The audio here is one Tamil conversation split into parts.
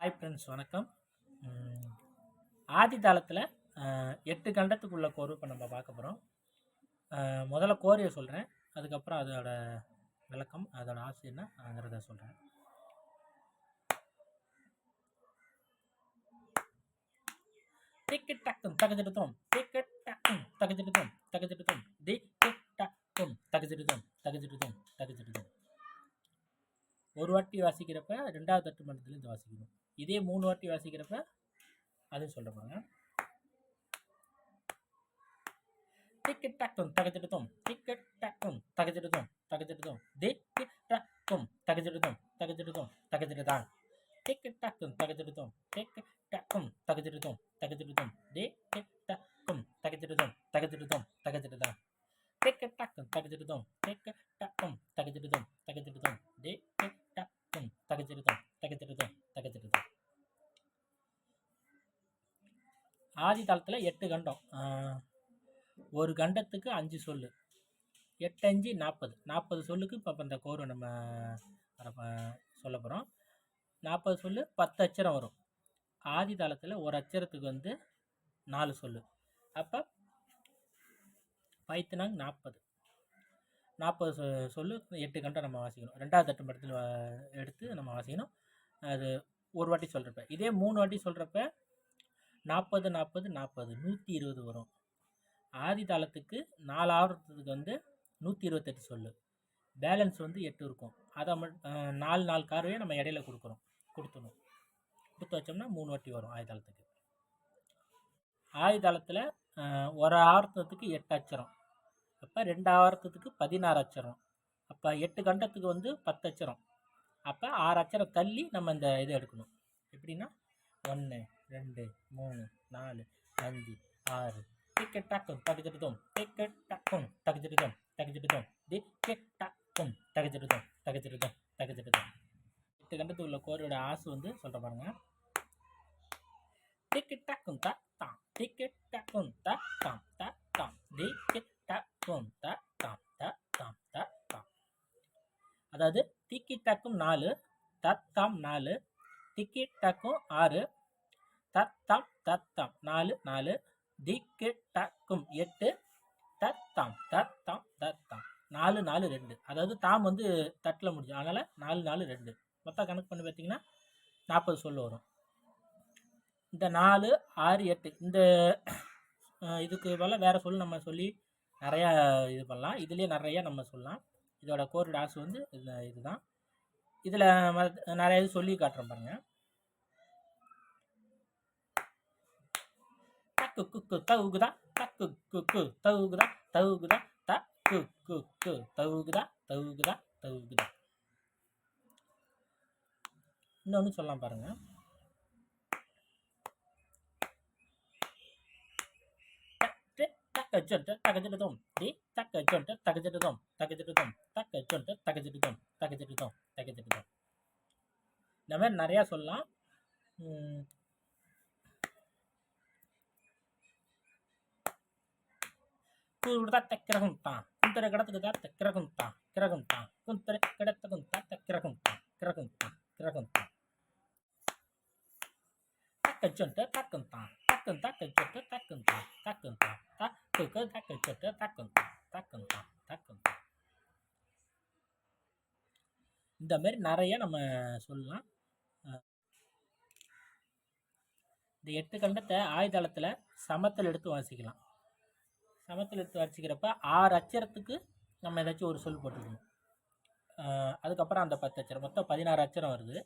ஹாய் ஃப்ரெண்ட்ஸ் வணக்கம். ம், ஆதி தாளத்தில் எட்டு கண்டத்துக்குள்ள கோர்வு இப்போ நம்ம பார்க்க போகிறோம் முதல்ல கோரியை சொல்கிறேன் அதுக்கப்புறம் அதோட விளக்கம் அதோட ஆசை சொல்கிறேன் டிக்கெட் டக்கும் தகஜெடுத்தோம். டிக்கெட் டக்கும் தகஜெடுத்தோம். தகஜெடுத்தோம். டிக்கெட் டக்கும் தகஜெடுத்தோம். தகஜெடுத்தோம். தகஜெடுத்தோம். ஒரு வாட்டி வாசிக்கிறப்ப ரெண்டாவது தட்டு மண்டலத்துலேருந்து வாசிக்கணும். இதே மூணு வாட்டி வாசிக்கிறப்ப அது சொல்ல போகிறாங்க டிக்கெட் டக்கும் தகஜெடுத்தோம் டிக்கெட் டக்கும் தகஜெடுத்தோம் தகஜெடுத்தோம் டிக்கெட் டக்கும் தகஜெடுத்தோம் தகஜெடுத்தோம் தகஜெடுதான் டிக்கெட் டக்கும் தகஜெடுத்தோம் டிக்கெட் டக்கும் தகஜெடுத்தோம் தகஜெடுத்தோம் டிக்கெட் டக்கும் தகஜெடுத்தோம் தகஜெடுத்தோம் தகஜெடுதான் டிக்கெட் டக்கும் தகஜெடுத்தோம் டிக்கெட் டக்கும் தகஜெடுத்தோம் தகஜெடுத்தோம் டிக்கெட் டக்கும் தகஜெடுத்தோம் தகஜெடுத்தோம் ஆதி தளத்தில் எட்டு கண்டம். ஒரு கண்டத்துக்கு அஞ்சு சொல்லு. எட்டு அஞ்சு நாற்பது நாற்பது சொல்லுக்கு இப்போ இந்த கோரு நம்ம சொல்ல போகிறோம் நாற்பது சொல்லு பத்து அச்சரம் வரும். ஆதி தளத்தில் ஒரு அச்சரத்துக்கு வந்து நாலு சொல்லு. அப்போ பைத்தனாங் நாற்பது நாற்பது சொ சொல்லு எட்டு கண்டம் நம்ம வாசிக்கணும். ரெண்டாவது தட்டு படத்தில் எடுத்து நம்ம வாசிக்கணும். அது ஒரு வாட்டி சொல்கிறப்ப இதே மூணு வாட்டி சொல்கிறப்ப நாற்பது நாற்பது நாற்பது நூற்றி இருபது வரும். ஆதி தாளத்துக்கு நாலு ஆவரத்துக்கு வந்து நூற்றி இருபத்தெட்டு சொல்லு. பேலன்ஸ் வந்து எட்டு இருக்கும். அதை மட் நாலு நாலு கார்வையை நம்ம இடையில கொடுக்குறோம். கொடுத்துணும் கொடுத்து வச்சோம்னா மூணு வாட்டி வரும் ஆதி தாளத்துக்கு. ஆதி தாளத்தில் ஒரு ஆவர்த்தத்துக்கு எட்டு அச்சரம். அப்போ ரெண்டு ஆவர்த்தத்துக்கு பதினாறு அச்சரம். அப்போ எட்டு கண்டத்துக்கு வந்து பத்து அச்சரம். அப்போ ஆறு அச்சரம் தள்ளி நம்ம இந்த இதை எடுக்கணும். எப்படின்னா ஒன்று ரெண்டு மூணு நாலு அஞ்சு ஆறு. டிக்கெட் டக்கும் தகுதிடுதோம் டிக்கெட் டக்கும் தகுதிடுதோம் தகுதிடுதோம் டிக்கெட் டக்கும் தகுதிடுதோம் தகுதிடுதோம் தகுதிடுதோம் எட்டு கண்டத்து உள்ள கோரியோட ஆசு வந்து சொல்கிற பாருங்க. டிக்கெட் டக்கும் த தாம் டிக்கெட் டக்கும் த தாம் த தாம் டிக்கெட் டக்கும் த தாம் த தாம் த தாம் அதாவது டிக்கெட் டக்கும் நாலு தத்தாம் நாலு டிக்கெட் டக்கும் ஆறு தத்தாம் தத்தாம் நாலு நாலு. திக்கு டக்கும் எட்டு. தத்தாம் தத்தாம் தத்தாம் நாலு நாலு ரெண்டு. அதாவது தாம் வந்து தட்டில் முடிஞ்சு. அதனால் நாலு நாலு ரெண்டு. மொத்தம் கணக்கு பண்ணி பார்த்தீங்கன்னா நாற்பது சொல் வரும். இந்த நாலு ஆறு எட்டு. இந்த இதுக்கு போல் வேறு சொல் நம்ம சொல்லி நிறையா இது பண்ணலாம். இதுலேயே நிறையா நம்ம சொல்லலாம். இதோட கோர் டாஸ் வந்து இது இதுதான். இதில் நிறைய இது சொல்லி காட்டுறேன் பாருங்கள் டக்கு குக்கு தவுகுதா டக்கு குக்கு தவுகுதா தவுகுதா டக்கு குக்கு தவுகுதா தவுகுதா தவுகுதா இன்னொன்று சொல்லலாம் பாருங்க தக்க ஜொண்ட தகஜிடுதோம் டி தக்க ஜொண்ட தகஜிடுதோம் தகஜிடுதோம் தக்க ஜொண்ட தகஜிடுதோம் தகஜிடுதோம் தகஜிடுதோம் இந்த மாதிரி நிறையா சொல்லலாம் ம், கூடுதா தான் குந்தர கடத்துக்குதா தெக்கிறகுந்தா கிரகுந்தா குந்தர கிடத்துக்குந்தா தெக்கிறகுந்தா கிரகுந்தா கிரகுந்தா தக்க ஜொண்ட தக்குந்தா தக்குந்தா தான் தக்குந்தா. தக்குந்தா தக்குக்கு தக்க ஜொட்ட தக்குந்தா. தக்குந்தா தக்குந்தா. இந்த மாதிரி நிறைய நம்ம சொல்லலாம். இந்த எட்டு கண்டத்தை ஆயுதளத்தில் சமத்தில் எடுத்து வாசிக்கலாம். சமத்தில் எடுத்து வாசிக்கிறப்ப ஆறு அச்சரத்துக்கு நம்ம ஏதாச்சும் ஒரு சொல் போட்டுக்கணும். அதுக்கப்புறம் அந்த பத்து அச்சரம். மொத்தம் பதினாறு அச்சரம் வருது.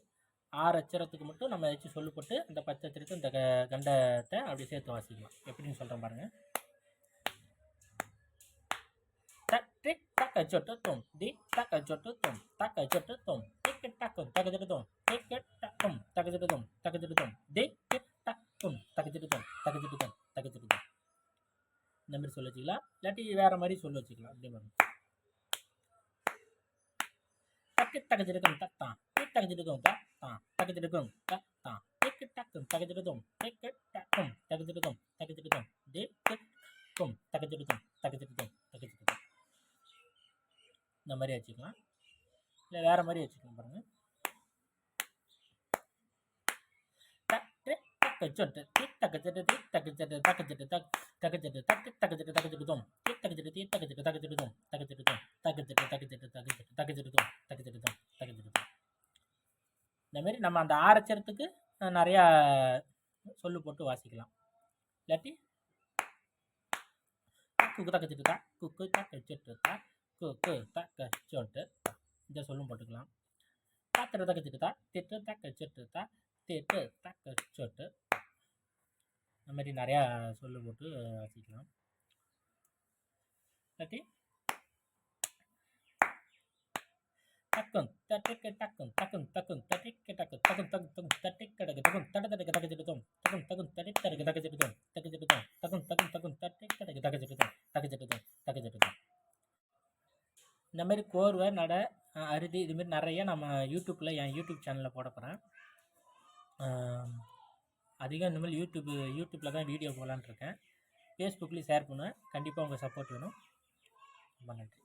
ஆறு அச்சரத்துக்கு மட்டும் நம்ம ஏதாச்சும் சொல்லு போட்டு அந்த பத்து அச்சரத்தை இந்த கண்டத்தை அப்படி சேர்த்து வாசிக்கலாம். எப்படின்னு சொல்கிறேன் பாருங்க. தட்டு தக்க சொட்டு தும். டி தக்க சொட்டு தும். தக்க சொட்டு தும். டிக்கு டக்கும் தகஜட்டு தும். டிக்கு டக்கும் தகஜட்டு தும். தகஜட்டு தும். டிக்கு டக்கும் தகஜட்டு தும். தகஜட்டு தும். தகஜட்டு இந்த மாதிரி சொல்ல வச்சுக்கலாம். இல்லாட்டி வேறு மாதிரி சொல்ல வச்சுக்கலாம். இப்படி பாருங்க டக்கு தகச்சிருக்கும் தத்தான் டிக் தகச்சிருக்கும் தத்தான் தகச்சிருக்கும் தத்தான் டிக்கு டக்கும் தகச்சிருக்கும் டிக்கு டக்கும். தகச்சிருக்கும் தகச்சிருக்கும் டிக்கு கும் தகச்சிருக்கும் தகச்சிருக்கும் தகஜிருக்கும் இந்த மாதிரி வச்சுக்கலாம். இல்லை வேறு மாதிரி வச்சுக்கலாம் பாருங்கள் தக்க சொட்டு தீ தக்க சட்டு திக் தக்க சட்டு தக்க சட்டு தக் தக்க சட்டு தக்கு தக்க சட்டு தக்க சட்டு தோம் திக் தக்க சட்டு திக் தக்க சட்டு தக்க சட்டு தோம் தக்க சட்டு தோம் தக்க சட்டு தக்க சட்டு தக்க சட்டு தக்க சட்டு தோம் தக்க சட்டு தோம் தக்க சட்டு தோம் இந்த மாதிரி நம்ம அந்த ஆரச்சரத்துக்கு நிறையா சொல்லு போட்டு வாசிக்கலாம். இல்லாட்டி குக்கு தக்க சட்டு தா குக்கு தக்க சட்டு தா குக்கு தக்க சொட்டு இந்த சொல்லும் போட்டுக்கலாம். தாத்திர தக்க சட்டு தா திட்டு தக்க சட்டு தா திட்டு தக்க சொட்டு. இந்த மாதிரி நிறையா சொல்லு போட்டு வாசிக்கலாம் இல்லாட்டி டக்குன் தட்டிக்க டக்குன் டக்குன் டக்குன் தட்டிக்க டக்கு டக்குன் டக்கு டக்குன் தட்டிக்க டக்கு டக்குன் தட தடக்க தக்க சிட்டுத்தோம் டக்குன் டக்குன் தடி தடக்க தக்க சிட்டுத்தோம் தக்க சிட்டுத்தோம் டக்குன் டக்குன் டக்குன் தட்டிக்க டக்கு தக்க சிட்டுத்தோம் தக்க சிட்டுத்தோம் தக்க சிட்டுத்தோம் இந்த மாதிரி கோர்வை நட அருதி இதுமாரி நிறைய நம்ம யூடியூப்பில் என் யூடியூப் சேனலில் போட போகிறேன் அதிகம் இனிமேல் யூடியூப் யூடியூப்பில் தான் வீடியோ போகலான்ருக்கேன் ஃபேஸ்புக்லேயும் ஷேர் பண்ணுவேன். கண்டிப்பாக உங்கள் சப்போர்ட் வேணும். ரொம்ப நன்றி.